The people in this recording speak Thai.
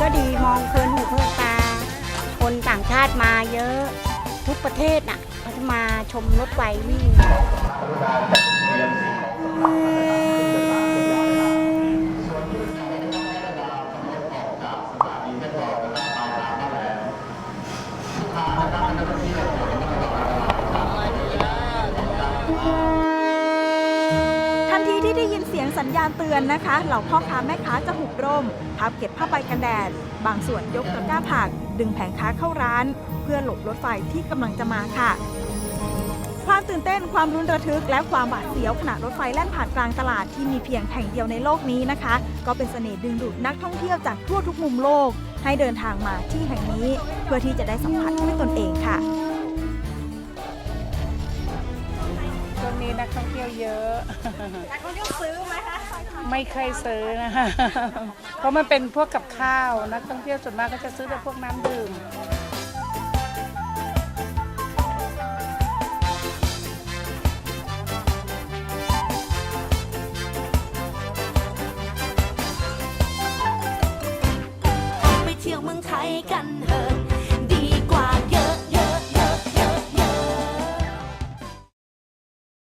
ก็ดีมองเพลินหูเพลินตา คนต่างชาติมาเยอะทุกประเทศน่ะเขาจะมาชมรถไฟวิ่งส่ ทีที่ได้ยินเสียงสัญญาณเตือนนะคะ เหล่าพ่อค้าแม่ค้าจะหุบร่มพับเก็บผ้าใบกันแดด บางส่วนยกตะกร้าผัก ดึงแผงค้าเข้าร้าน เพื่อหลบรถไฟที่กำลังจะมาค่ะ ความตื่นเต้นความรุนระทึก และความหวาดเสียวขณะรถไฟแล่นผ่านกลางตลาดที่มีเพียงแห่งเดียวในโลกนี้นะคะ ก็เป็นเสน่ห์ดึงดูดนักท่องเที่ยวจากทั่วทุกมุมโลก ให้เดินทางมาที่แห่งนี้ เพื่อที่จะได้สัมผัสด้วยตนเองค่ะ นี้นักท่องเที่ยวเยอะนักท่องเที่ยวซื้อไหมคะไม่เคยซื้อนะคะเพราะมันเป็นพวกกับข้าวนักท่องเที่ยวส่วนมากก็จะซื้อแต่พวกน้ำดื่มไปเที่ยวเมืองไทยกัน